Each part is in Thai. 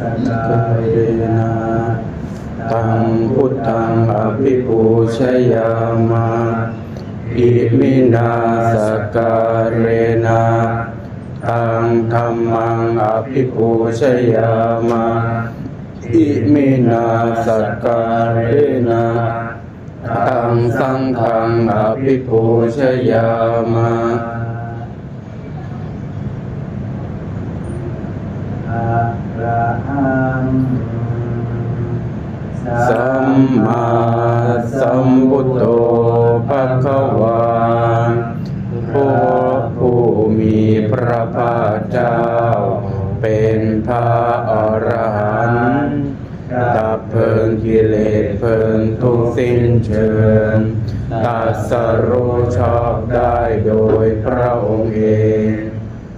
กเรนะตังพุทธังอภิปูชยามาอิมินาสการเรนะตังธรรมังอภิปูชยามาอิมินาสการเรนะตังสังฆังอภิปูชยามา อะระหัง สัมมาสัมพุทโธภะคะวาผู้ผู้มีพระภาคเจ้า เป็นพระอรหันต์ดับเพิงกิเลสเพิงทุกสิ้นเชิงตรัสรู้ชอบได้โดยพระองค์เอง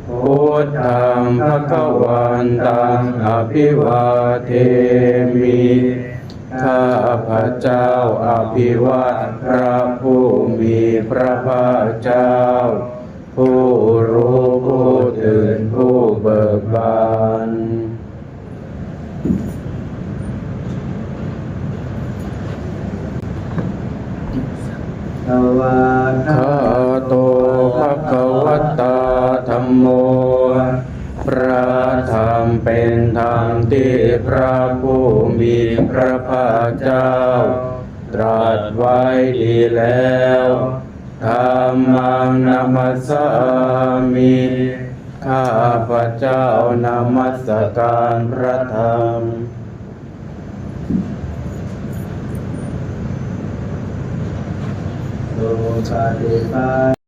พุทธังภะคะวันตังอภิวาเทมิ ข้าพระเจ้าอภิวัตพระผู้มีพระภาคเจ้า ผู้รู้ผู้ตื่นผู้เบิกบานสวาคา ธรรมเป็นธรรมที่พระผู้มีพระภาคเจ้า ตรัสไว้ดีแล้วธรรมังนามัสามิข้าพระเจ้านมัสการพระธรรมสุปฏิปั